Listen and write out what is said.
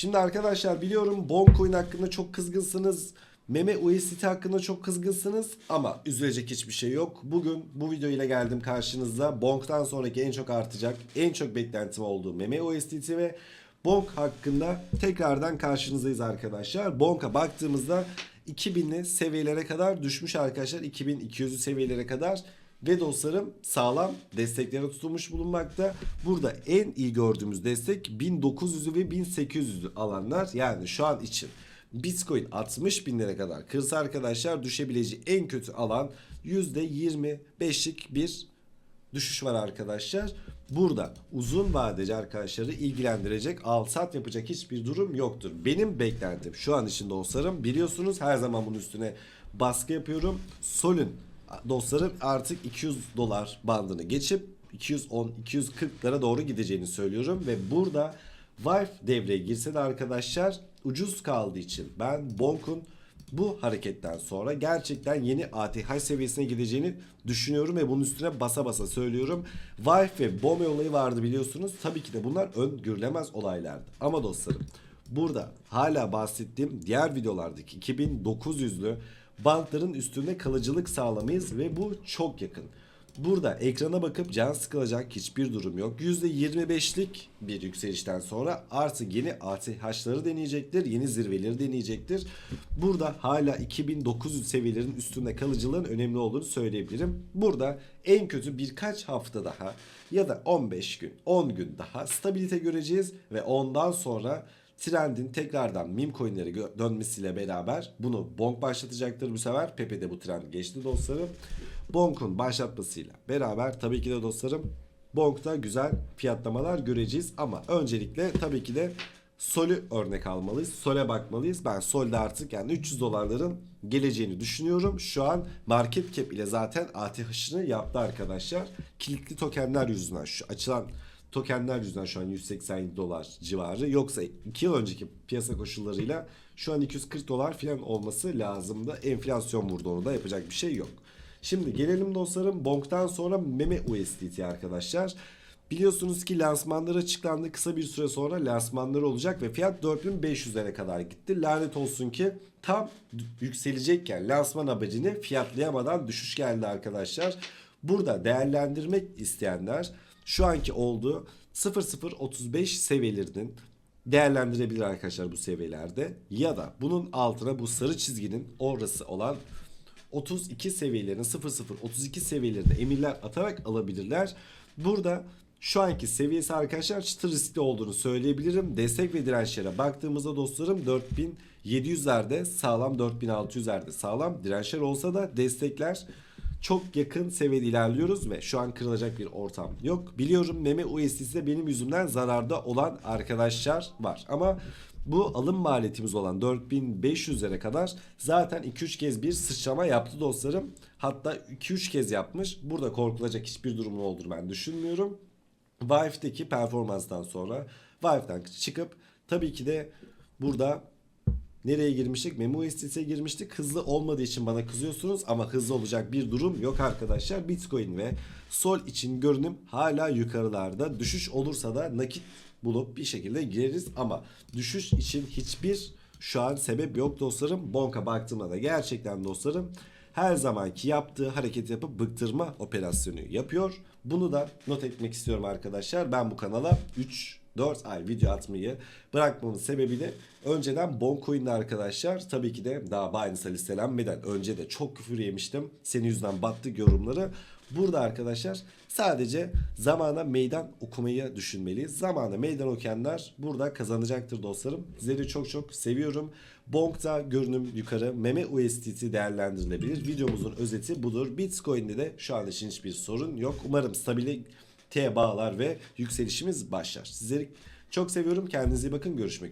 Şimdi arkadaşlar biliyorum Boncoin hakkında çok kızgınsınız. Meme USDT hakkında çok kızgınsınız ama üzülecek hiçbir şey yok. Bugün bu video ile geldim karşınızda. Bonk'tan sonraki en çok artacak, en çok beklentim olduğu Meme USDT ve Bonk hakkında tekrardan karşınızdayız arkadaşlar. Bonk'a baktığımızda 2000'li seviyelere kadar düşmüş arkadaşlar. 2200'lü seviyelere kadar ve dostlarım sağlam desteklere tutulmuş bulunmakta. Burada en iyi gördüğümüz destek 1900'ü ve 1800'ü alanlar yani şu an için. Bitcoin 60 binlere kadar kırsa arkadaşlar düşebileceği en kötü alan %25'lik bir düşüş var arkadaşlar. Burada uzun vadeci arkadaşları ilgilendirecek al sat yapacak hiçbir durum yoktur. Benim beklentim şu an için dostlarım biliyorsunuz her zaman bunun üstüne baskı yapıyorum. Sol'ün dostlarım artık 200 dolar bandını geçip 210-240'lara doğru gideceğini söylüyorum ve burada Vive devreye girse de arkadaşlar ucuz kaldığı için ben Bonk'un bu hareketten sonra gerçekten yeni ATH seviyesine gideceğini düşünüyorum ve bunun üstüne basa basa söylüyorum. Vive ve Bome olayı vardı biliyorsunuz. Tabii ki de bunlar öngörülemez olaylardı. Ama dostlarım burada hala bahsettiğim diğer videolardaki 2900'lü bantların üstünde kalıcılık sağlamayız ve bu çok yakın. Burada ekrana bakıp can sıkılacak hiçbir durum yok. %25'lik bir yükselişten sonra artık yeni ATH'ları deneyecektir. Yeni zirveleri deneyecektir. Burada hala 2900 seviyelerin üstünde kalıcılığın önemli olduğunu söyleyebilirim. Burada en kötü birkaç hafta daha ya da 15 gün 10 gün daha stabilite göreceğiz ve ondan sonra trendin tekrardan meme coinlere dönmesiyle beraber bunu Bonk başlatacaktır bu sefer. Pepe de bu trendi geçti dostlarım. Bonk'un başlatmasıyla beraber tabii ki de dostlarım Bonk'ta güzel fiyatlamalar göreceğiz ama öncelikle tabii ki de Sol'ü örnek almalıyız. Sol'e bakmalıyız. Ben Sol'de artık yani 300 dolarların geleceğini düşünüyorum. Şu an market cap ile zaten ATH'ını yaptı arkadaşlar. Kilitli tokenler yüzünden şu açılan tokenler yüzünden şu an 187 dolar civarı. Yoksa 2 yıl önceki piyasa koşullarıyla şu an 240 dolar falan olması lazımdı. Enflasyon vurdu onu da yapacak bir şey yok. Şimdi gelelim dostlarım Bonk'tan sonra meme USDT arkadaşlar. Biliyorsunuz ki lansmanları açıklandı. Kısa bir süre sonra lansmanları olacak ve fiyat 4500'lere kadar gitti. Lanet olsun ki tam yükselecekken lansman haberini fiyatlayamadan düşüş geldi arkadaşlar. Burada değerlendirmek isteyenler şu anki olduğu 0035 seviyelerinin değerlendirebilir arkadaşlar bu seviyelerde ya da bunun altına bu sarı çizginin orası olan 32 seviyelerini 00 32 seviyelerinde emirler atarak alabilirler. Burada şu anki seviyesi arkadaşlar çıtır riskli olduğunu söyleyebilirim. Destek ve dirençlere baktığımızda dostlarım 4700'lerde sağlam 4600'lerde sağlam dirençler olsa da destekler çok yakın seviyede ilerliyoruz ve şu an kırılacak bir ortam yok. Biliyorum meme USDT'de benim yüzümden zararda olan arkadaşlar var ama bu alım maliyetimiz olan 4500'lere kadar zaten 2-3 kez bir sıçrama yaptı dostlarım. Hatta 2-3 kez yapmış. Burada korkulacak hiçbir durumun olduğunu ben düşünmüyorum. Vive'deki performanstan sonra Vive'den çıkıp tabii ki de burada Nereye girmiştik? Memo USDT'ye girmiştik. Hızlı olmadığı için bana kızıyorsunuz ama hızlı olacak bir durum yok arkadaşlar. Bitcoin ve Sol için görünüm hala yukarılarda. Düşüş olursa da nakit bulup bir şekilde gireriz ama düşüş için hiçbir şu an sebep yok dostlarım. Bonka baktığımda da gerçekten dostlarım her zamanki yaptığı hareket yapıp bıktırma operasyonu yapıyor. Bunu da not etmek istiyorum arkadaşlar. Ben bu kanala 3 4 ay video atmayı bırakmamın sebebi de önceden Boncoin'de arkadaşlar tabii ki de daha Binance'a listelenmeden önce de çok küfür yemiştim. Senin yüzünden battık yorumları. Burada arkadaşlar sadece zamana meydan okumayı düşünmeliyiz. Zamana meydan okuyanlar burada kazanacaktır dostlarım. Sizleri çok çok seviyorum. Bonk'ta görünüm yukarı meme USDT değerlendirilebilir. Videomuzun özeti budur. Bitcoin'de de şu an için hiçbir sorun yok. Umarım stabile T bağlar ve yükselişimiz başlar. Sizleri çok seviyorum. Kendinize iyi bakın. Görüşmek